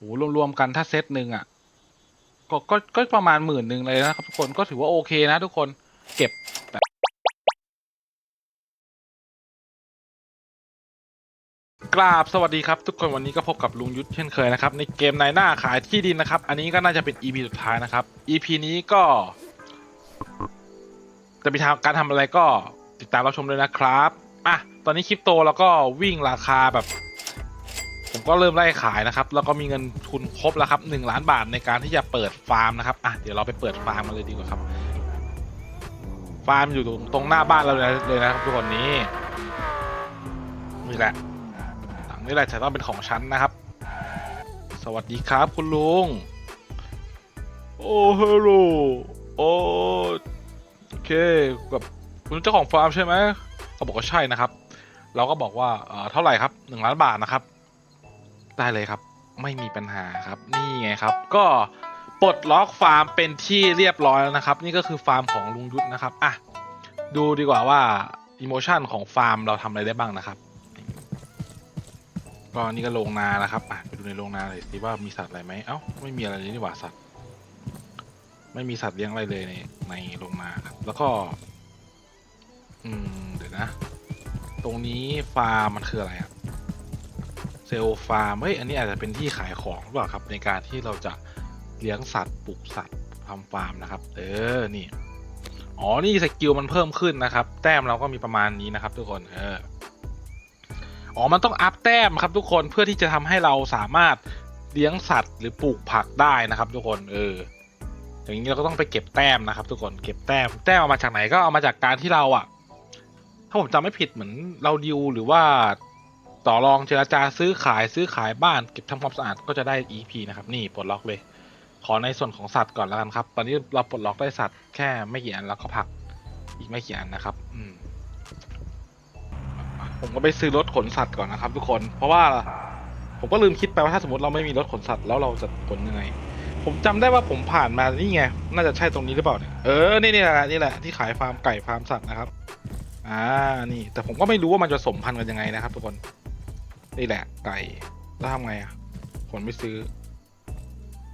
โหรวมๆกันถ้าเซตหนึ่งอะก็ก็ก็ประมาณหมื่นหนึ่งเลยนะครับทุกคนก็ถือว่าโอเคนะทุกคนเก็บแบบกราบสวัสดีครับ ทุกคนวันนี้ก็พบกับลุงยุทธเช่นเคยนะครับ ในเกมนายหน้าขายที่ดินนะครับ อันนี้ก็น่าจะเป็น EP สุดท้ายนะครับ EP นี้ก็จะมีทางการทำอะไรก็ติดตามรับชมเลยนะครับอะตอนนี้คริปโตแล้วก็วิ่งราคาแบบ ผมก็เริ่มไล่ขายนะครับ แล้วก็มีเงินทุนครบแล้วครับหนึ่งล้านบาทในการที่จะเปิดฟาร์มนะครับอะเดี๋ยวเราไปเปิดฟาร์มกันเลยดีกว่าครับ ฟาร์มอยู่ตรงตรงหน้าบ้านเราเลยเลยนะครับทุกคนนี้นี่แหละหลังนี้แหละจะต้องเป็นของฉันนะครับ สวัสดีครับคุณลุงโอ้ฮัลโหลโอ้โอเคกับคุณเจ้าของฟาร์มใช่ไหมเขาบอกว่าใช่นะครับ เราก็บอกว่าเอ่อเท่าไหร่ครับหนึ่งล้านบาทนะครับ ได้เลยครับ ไม่มีปัญหาครับ นี่ไงครับ ก็ปลดล็อกฟาร์มเป็นที่เรียบร้อยแล้วนะครับ นี่ก็คือฟาร์มของลุงยุทธนะครับอะดูดีกว่าว่าอิโมชันของฟาร์มเราทำอะไรได้บ้างนะครับก็นี่ก็โรงนานะครับอะไปดูในโรงนาเลยสิว่ามีสัตว์อะไรไหมเอ้าไม่มีอะไรเลยนี่หว่าสัตว์ ไม่มีสัตว์เลี้ยงอะไรเลยในในโรงนาครับ แล้วก็ อืมเดี๋ยวนะ ตรงนี้ฟาร์มมันคืออะไรอะ เซลฟาร์มเฮ้ยอันนี้อาจจะเป็นที่ขายของหรือเปล่าครับ ในการที่เราจะเลี้ยงสัตว์ปลูกสัตว์ทำฟาร์มนะครับ เออนี่อ๋อนี่สกิลมันเพิ่มขึ้นนะครับ แต้มเราก็มีประมาณนี้นะครับ ทุกคนเอออ๋อมันต้องอัพแต้มครับทุกคนเพื่อที่จะทำให้เราสามารถเลี้ยงสัตว์หรือปลูกผักได้นะครับ ทุกคนเอออย่างนี้เราก็ต้องไปเก็บแต้มนะครับ ทุกคนเก็บแต้มแต้มเอามาจากไหนก็เอามาจากการที่เราอะถ้าผมจำไม่ผิดเหมือนเราดิวหรือว่า ต่อรองเจรจาซื้อขายซื้อขายบ้านเก็บทำความสะอาดก็จะได้ EP นะครับ นี่ปลดล็อกเลย ขอในส่วนของสัตว์ก่อนแล้วกันครับ ตอนนี้เราปลดล็อกได้สัตว์แค่ไม่กี่อันแล้วก็ผักอีกไม่กี่อันนะครับ อืมผมก็ไปซื้อรถขนสัตว์ก่อนนะครับ ทุกคน เพราะว่าผมก็ลืมคิดไปว่าถ้าสมมติเราไม่มีรถขนสัตว์แล้วเราจะขนยังไง ผมจำได้ว่าผมผ่านมานี่ไง น่าจะใช่ตรงนี้หรือเปล่าเนี่ย เออ นี่นี่แหละนี่แหละที่ขายฟาร์มไก่ฟาร์มสัตว์นะครับ อ่า นี่ แต่ผมก็ไม่รู้ว่ามันจะสมพันธุ์กันยังไงนะครับ ทุกคน นี่แหละไก่แล้วทำไงอะขนไม่ซื้อ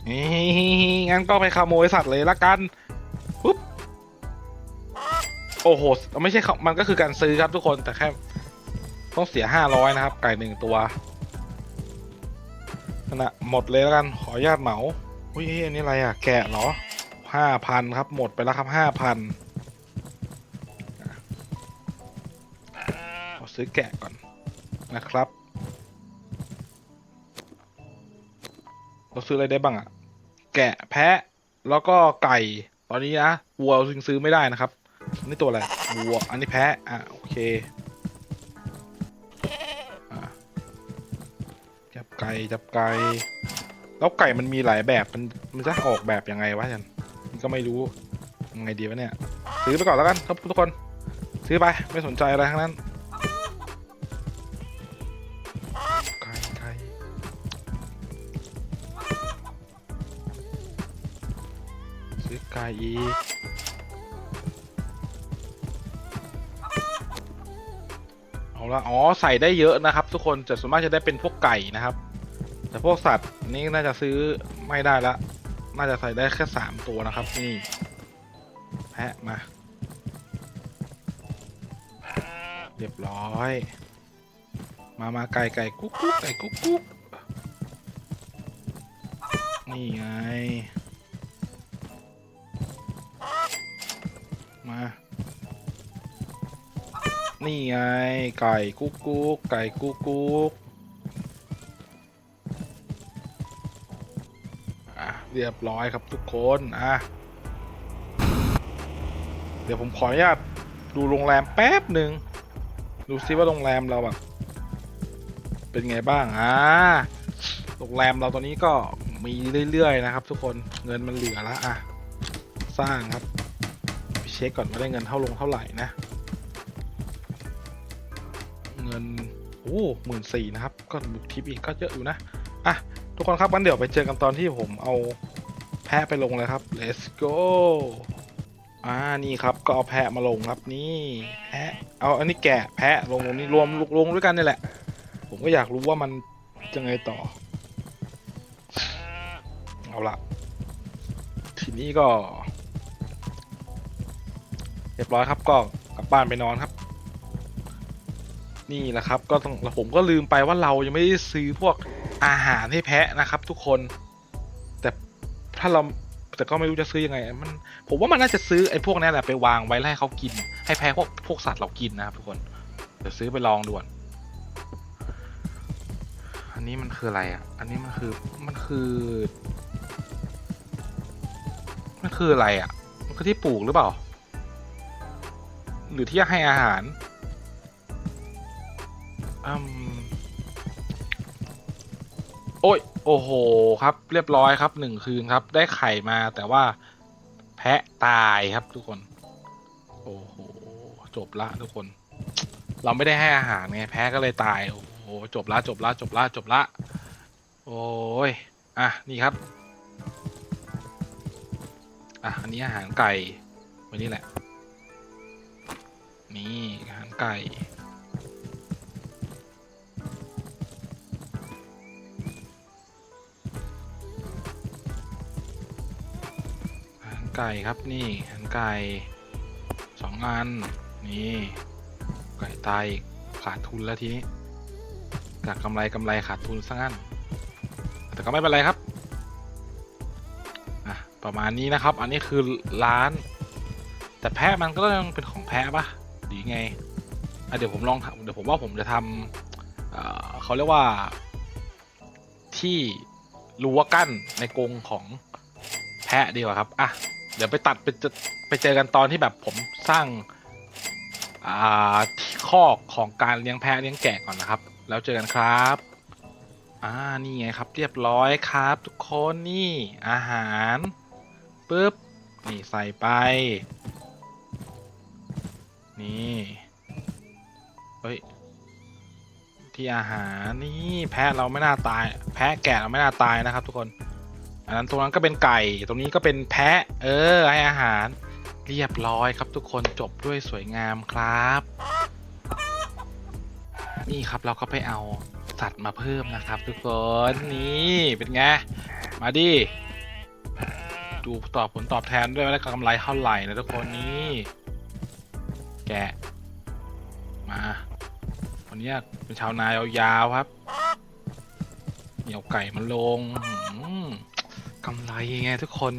นี่งั้นก็ไปขโมยสัตว์เลยละกันปุ๊บโอ้โหไม่ใช่เขามันก็คือการซื้อครับทุกคนแต่แค่ต้องเสียห้าร้อยนะครับ ไก่หนึ่งตัวนั่นนะหมดเลยแล้วกันขออนุญาตเหมาอุ้ยเอ้ยอันนี้อะไรอะ แกะเหรอห้าพันครับ หมดไปแล้วครับห้าพันขอซื้อแกะก่อนนะครับ เราซื้ออะไรได้บ้างอะแกะแพะ แล้วก็ไก่ ตอนนี้นะวัวเรายังซื้อไม่ได้นะครับนี่ตัวอะไรวัว อันนี้แพะ อะ โอเคอะจับไก่จับไก่แล้วไก่มันมีหลายแบบ มันมันจะออกแบบยังไงวะยันมันก็ไม่รู้ยังไงดีวะเนี่ย ซื้อไปก่อนแล้วกันครับทุกคน ซื้อไปไม่สนใจอะไรทั้งนั้น อีกเอาละอ๋อใส่ได้เยอะนะครับ ทุกคนแต่ส่วนมากจะได้เป็นพวกไก่นะครับ แต่พวกสัตว์นี่น่าจะซื้อไม่ได้ละ น่าจะใส่ได้แค่สามตัวนะครับนี่แพะมา เรียบร้อย มามาไก่ไก่กุ๊กกุ๊กไก่กุ๊กกุ๊กนี่ไง นี่ไง ไก่กุ๊กกุ๊กไก่กุ๊กกุ๊กอะเรียบร้อยครับทุกคนอะเดี๋ยวผมขออนุญาตดูโรงแรมแป๊บหนึ่งดูซิว่าโรงแรมเราแบบเป็นไงบ้างอ่าโรงแรมเราตอนนี้ก็มีเรื่อยๆนะครับ ทุกคนเงินมันเหลือแล้วอะสร้างครับไปเช็คก่อนว่าได้เงินเท่าลงเท่าไหร่นะ งินโอ้หมื่นสี่นะครับ ก็บุกทิปอีกก็เยอะอยู่นะ อะ ทุกคนครับงั้นเดี๋ยวไปเจอกันตอนที่ผมเอาแพะไปลงเลยครับ let's go อ่า นี่ครับ ก็เอาแพะมาลงครับ นี่ แพะ เอาอันนี้แกะแพะลงตรงนี้รวมลงด้วยกันนี่แหละ ผมก็อยากรู้ว่ามันจะไงต่อ เอาละทีนี้ก็ เรียบร้อยครับก็กลับบ้านไปนอนครับ นี่แหละครับก็ต้องแล้วผมก็ลืมไปว่าเรายังไม่ได้ซื้อพวกอาหารให้แพะนะครับ ทุกคน แต่ถ้าเราแต่ก็ไม่รู้จะซื้อยังไงมัน ผมว่ามันน่าจะซื้อไอ้พวกนี้แหละไปวางไว้แล้วให้เขากิน ให้แพะพวกพวกสัตว์เรากินนะครับทุกคนเดี๋ยวซื้อไปลองด่วน อันนี้มันคืออะไรอะ อันนี้มันคือมันคือมันคืออะไรอะ มันคือที่ปลูกหรือเปล่า หรือที่ให้อาหาร อืมโอ้ย โอ้โห ครับ เรียบร้อยครับหนึ่งคืนครับ ได้ไข่มาแต่ว่าแพะตายครับทุกคน โอ้โห จบละทุกคน เราไม่ได้ให้อาหารไงแพ้ก็เลยตาย โอ้โห จบละจบละจบละจบละ โอ้ย อะ นี่ครับ อะ อันนี้อาหารไก่ไว้นี่แหละ นี่อาหารไก่ ไก่ครับนี่อาหารไก่สองอัน นี่ไก่ตายขาดทุนแล้วทีนี้กากกำไรกำไรขาดทุนซะงั้น แต่ก็ไม่เป็นไรครับอะประมาณนี้นะครับ อันนี้คือร้าน แต่แพะมันก็ยังเป็นของแพะปะหรือไงอะเดี๋ยวผมลองเดี๋ยวผมว่าผมจะทำเเขาเรียกว่าที่รั้วกั้นในกรงของแพะดีกว่าครับ อะ เดี๋ยวไปตัดไปเจอไปเจอกันตอนที่แบบผมสร้างอ่าที่คอกของการเลี้ยงแพะเลี้ยงแกะก่อนนะครับ แล้วเจอกันครับอ่านี่ไงครับ เรียบร้อยครับ ทุกคนนี่อาหารปึ๊บนี่ใส่ไป นี่เฮ้ยที่อาหารนี่แพะเราไม่น่าตาย แพะแกะเราไม่น่าตายนะครับ ทุกคน อันนั้นตรงนั้นก็เป็นไก่ ตรงนี้ก็เป็นแพะ เออ ให้อาหาร เรียบร้อยครับทุกคนจบด้วยสวยงามครับ นี่ครับเราก็ไปเอาสัตว์มาเพิ่มนะครับ ทุกคนนี่เป็นไง มาดิดูตอบผลตอบแทนด้วยว่าได้กำไรเท่าไหร่นะทุกคนนี่แกะมาวันนี้เป็นชาวนายาวๆครับ เหนียวไก่มันลงอื้อหือ กำไรไงทุกคน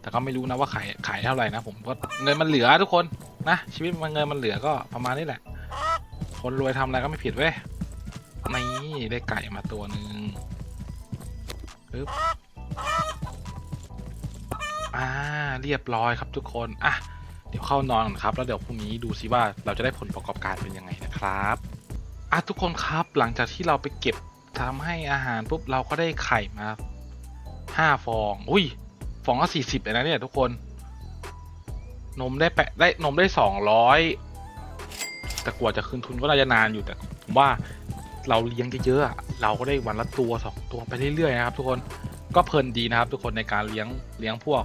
แต่ก็ไม่รู้นะว่าขายขายเท่าไหร่นะผมก็เงินมันเหลือทุกคนนะชีวิตมันเงินมันเหลือก็ประมาณนี้แหละ คนรวยทำอะไรก็ไม่ผิดเว้ยนี่ได้ไก่มาตัวหนึ่งปึ๊บอ่าเรียบร้อยครับทุกคนอะเดี๋ยวเข้านอนครับ แล้วเดี๋ยวพรุ่งนี้ดูซิว่าเราจะได้ผลประกอบการเป็นยังไงนะครับอะทุกคนครับหลังจากที่เราไปเก็บทำให้อาหารปุ๊บเราก็ได้ไข่มา ห้าฟอง อุ้ย ฟองละสี่สิบเลยนะเนี่ยทุกคน นมได้แปะได้นมได้สองร้อยแต่กว่าจะคืนทุนก็น่าจะนานอยู่แต่ผมว่าเราเลี้ยงเยอะๆเราก็ได้วันละตัวสองตัวไปเรื่อยๆนะครับ ทุกคนก็เพลินดีนะครับ ทุกคนในการเลี้ยงเลี้ยงพวก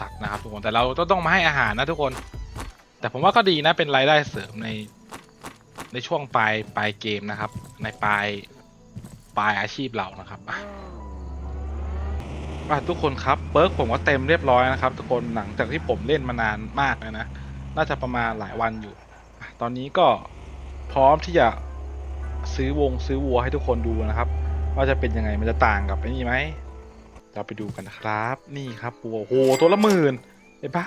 สัตว์นะครับ ทุกคนแต่เราก็ต้องมาให้อาหารนะทุกคน แต่ผมว่าก็ดีนะเป็นรายได้เสริมในในช่วงปลายปลายเกมนะครับ ในปลายปลายอาชีพเรานะครับ อะทุกคนครับเปิร์กผมก็เต็มเรียบร้อยนะครับ ทุกคนหลังจากที่ผมเล่นมานานมากเลยนะ น่าจะประมาณหลายวันอยู่ ตอนนี้ก็พร้อมที่จะซื้อวงซื้อวัวให้ทุกคนดูนะครับ ว่าจะเป็นยังไงมันจะต่างกับไอ้นี่ไหมเราไปดูกันนะครับ นี่ครับวัวโหตัวละหมื่นไอ้บ้า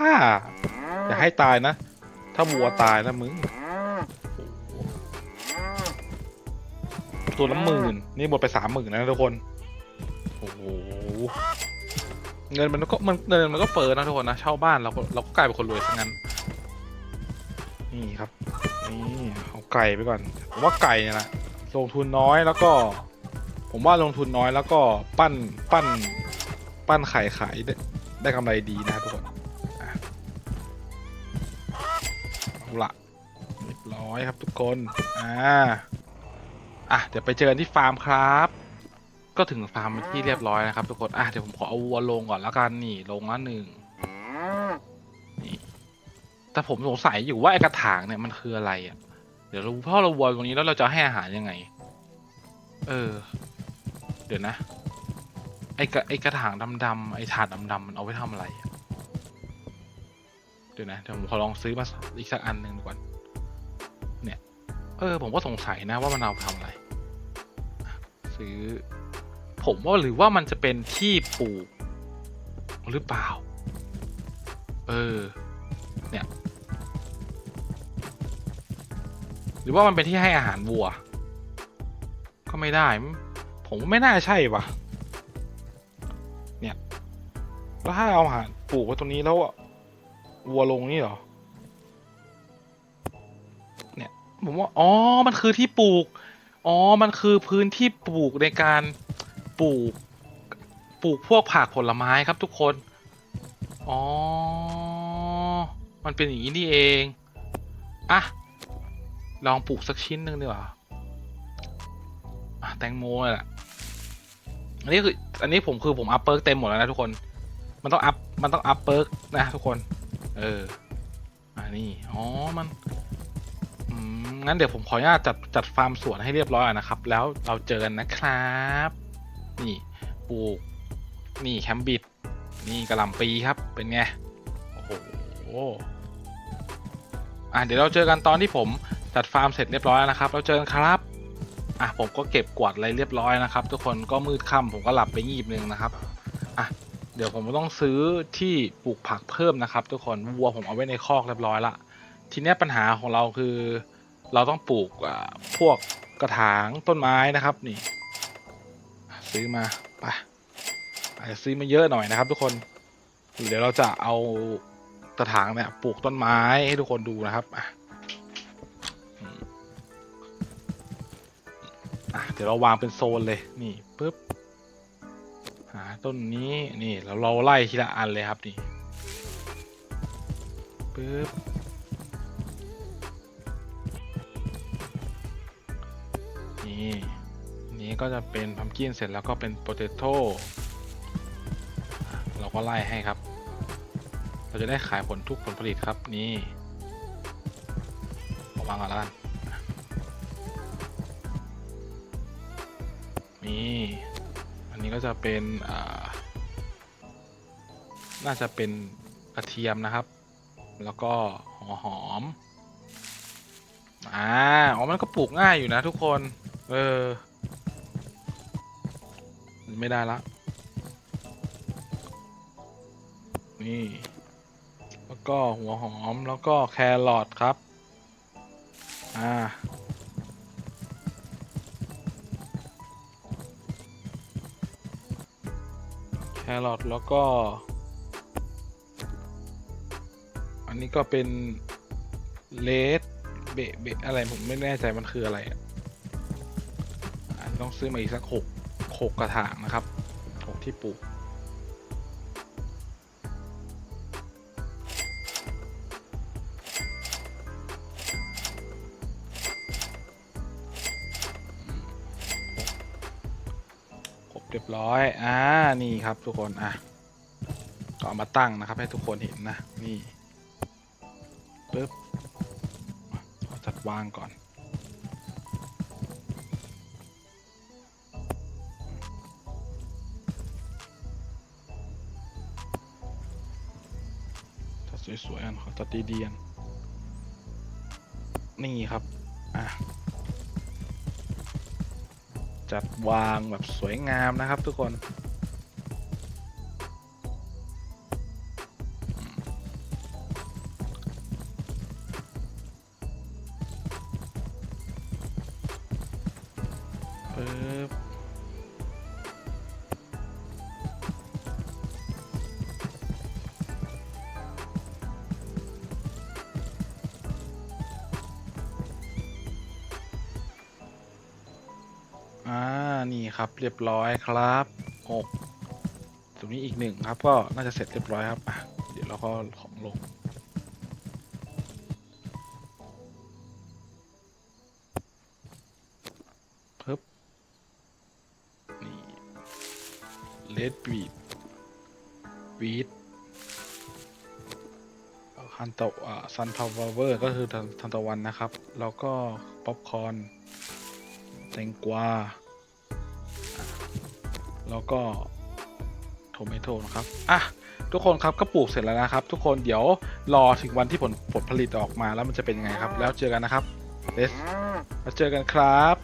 อย่าให้ตายนะ ถ้าวัวตายนะมึงตัวละหมื่นนี่หมดไปสามหมื่นนะทุกคนโอ้โห เงินมันก็มันเงินมันก็เฟ้อนะทุกคนนะเช่าบ้านเราก็เราก็กลายเป็นคนรวยซะงั้น นี่ครับนี่เอาไก่ไปก่อนผมว่าไก่เนี่ยนะลงทุนน้อยแล้วก็ ผมว่าลงทุนน้อยแล้วก็ปั้นปั้น ปั้นไข่ขายได้ได้กำไรดีนะครับทุกคนเอาละเรียบร้อยครับทุกคนอ่าอะเดี๋ยวไปเจอกันที่ฟาร์มครับ ก็ถึงฟาร์มที่เรียบร้อยนะครับทุกคนอะเดี๋ยวผมขอเอาวัวลงก่อนแล้วกันนี่ลงละหนึ่งนี่แต่ผมสงสัยอยู่ว่าไอกระถางเนี่ยมันคืออะไรอะ เดี๋ยวเราพ่อเราวัวตรงนี้แล้วเราจะให้อาหารยังไง เออ เดี๋ยวนะ ไอ้กระไอ้กระถางดำๆไอ้ถาดดำๆมันเอาไว้ทำอะไรเดี๋ยวนะเดี๋ยวผมขอลองซื้อมาอีกสักอันหนึ่งดูก่อนเนี่ย เออ ผมก็สงสัยนะว่ามันเอาไปทำอะไรซื้อ ผมว่าหรือว่ามันจะเป็นที่ปลูกหรือเปล่า เออ เนี่ย หรือว่ามันเป็นที่ให้อาหารวัว ก็ไม่ได้ ผมไม่น่าใช่ปะเนี่ย แล้วถ้าเอาอาหารปลูกไว้ตรงนี้แล้ววัวลงนี่เหรอ เนี่ย ผมว่า อ๋อ มันคือที่ปลูก อ๋อ มันคือพื้นที่ปลูกในการ ปลูก ปลูกพวกผักผลไม้ครับทุกคน อ๋อ มันเป็นอย่างนี้นี่เอง อะ ลองปลูกสักชิ้นหนึ่งดีกว่าแตงโมแหละอันนี้คือ อันนี้ผมคือผมอัพเปิร์กเต็มหมดแล้วนะทุกคน มันต้องอัพ มันต้องอัพเปิร์กนะทุกคน เอออ่านี่อ๋อ มันงั้นเดี๋ยวผมขออนุญาตจัดจัดฟาร์มสวนให้เรียบร้อยนะครับ แล้วเราเจอกันนะครับ นี่ปลูกนี่แคมบิดนี่กระหล่ำปีครับเป็นไงโอ้โหอะเดี๋ยวเราเจอกันตอนที่ผมจัดฟาร์มเสร็จเรียบร้อยแล้วนะครับ เราเจอกันครับอะผมก็เก็บกวาดอะไรเรียบร้อยนะครับ ทุกคนก็มืดค่ำผมก็หลับไปงีบนึงนะครับอะเดี๋ยวผมต้องซื้อที่ปลูกผักเพิ่มนะครับ ทุกคนวัวผมเอาไว้ในคอกเรียบร้อยละทีนี้ปัญหาของเราคือ เราต้องปลูกพวกกระถางต้นไม้นะครับ นี่ ซื้อมาไปอาจจะซื้อมาเยอะหน่อยนะครับ ทุกคนเดี๋ยวเราจะเอากระถางเนี่ยปลูกต้นไม้ให้ทุกคนดูนะครับอะอืมอะเดี๋ยวเราวางเป็นโซนเลยนี่ปุ๊บหาต้นนี้นี่แล้วเราไล่ทีละอันเลยครับนี่ปุ๊บ ก็จะเป็นพัมกินเสร็จแล้วก็เป็นโปเตโต้เราก็ไล่ให้ครับ เราจะได้ขายผลทุกผลผลิตครับนี่เอาวางก่อนแล้วกันนี่อันนี้ก็จะเป็นอ่าน่าจะเป็นกระเทียมนะครับ แล้วก็หัวหอม อ่า อ๋อ มันก็ปลูกง่ายอยู่นะทุกคน เออ ไม่ได้ละ นี่ แล้วก็หัวหอมแล้วก็แครอทครับ อ่า แครอทแล้วก็ อันนี้ก็เป็นเลดเบะเบะอะไรผมไม่แน่ใจมันคืออะไรอะต้องซื้อมาอีกสักหก หกกระถางนะครับหกที่ปลูก ครบเรียบร้อย อ่า นี่ครับทุกคน อะ ก็เอามาตั้งนะครับให้ทุกคนเห็นนะ นี่ปึ๊บจัดวางก่อน ขอตัดดีๆกันนี่ครับ อะ จัดวางแบบสวยงามนะครับทุกคน อ่า นี่ครับ เรียบร้อยครับหกตรงนี้อีกหนึ่งครับ ก็น่าจะเสร็จเรียบร้อยครับอะเดี๋ยวเราก็ของลงปึ๊บนี่เลดบีดบีดฮันตะอ่าซันทาวเวอร์ก็คือทันตะวันนะครับ แล้วก็ ป๊อปคอร์นแตงกวา แล้วก็โทเมโตนะครับ อะ ทุกคนครับก็ปลูกเสร็จแล้วนะครับ ทุกคนเดี๋ยวรอถึงวันที่ผลผลผลิตออกมาแล้วมันจะเป็นยังไงครับ แล้วเจอกันนะครับเดสมาเจอกันครับ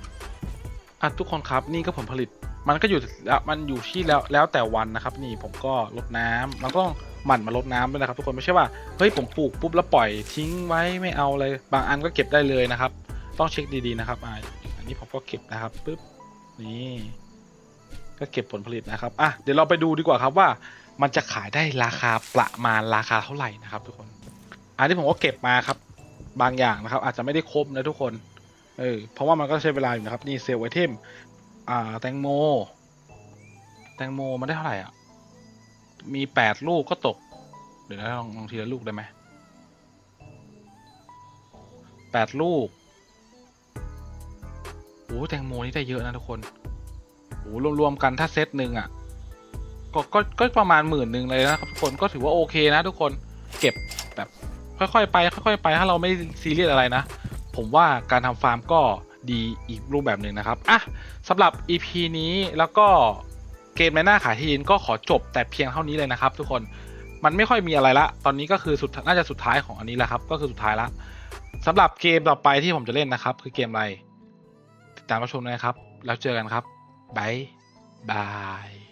อะทุกคนครับนี่ก็ผลผลิต มันก็อยู่แล้วมันอยู่ที่แล้วแล้วแต่วันนะครับ นี่ผมก็รดน้ำมันก็ต้องหมั่นมารดน้ำด้วยนะครับ ทุกคนไม่ใช่ว่าเฮ้ยผมปลูกปุ๊บแล้วปล่อยทิ้งไว้ไม่เอาเลยบางอันก็เก็บได้เลยนะครับ ต้องเช็คดีๆนะครับอ่าอันนี้ผมก็เก็บนะครับปุ๊บนี่ ก็เก็บผลผลิตนะครับอะเดี๋ยวเราไปดูดีกว่าครับว่า มันจะขายได้ราคาประมาณราคาเท่าไหร่นะครับ ทุกคน อันนี้ผมก็เก็บมาครับ บางอย่างนะครับ อาจจะไม่ได้ครบนะทุกคนเออเพราะว่ามันก็ใช้เวลาอยู่นะครับ นี่เซลล์ไอเทมอ่าแตงโม แตงโมมันได้เท่าไหร่อะ มีแปดลูกก็ตก เดี๋ยวนะลองลองทีละลูกได้ไหมแปดลูกโอ้แตงโมนี่ได้เยอะนะทุกคน โอ้รวมๆกันถ้าเซตหนึ่งอะก็ก็ก็ประมาณหมื่นหนึ่งเลยนะครับทุกคนก็ถือว่าโอเคนะทุกคนเก็บแบบค่อยๆไปค่อยๆไปถ้าเราไม่ซีเรียสอะไรนะ ผมว่าการทำฟาร์มก็ดีอีกรูปแบบหนึ่งนะครับอะสำหรับ EP นี้แล้วก็เกมในหน้าขายที่ดินก็ขอจบแต่เพียงเท่านี้เลยนะครับ ทุกคนมันไม่ค่อยมีอะไรละ ตอนนี้ก็คือสุดน่าจะสุดท้ายของอันนี้แหละครับ ก็คือสุดท้ายละสำหรับเกมต่อไปที่ผมจะเล่นนะครับ คือเกมอะไรติดตามรับชมนะครับ แล้วเจอกันครับ บายบาย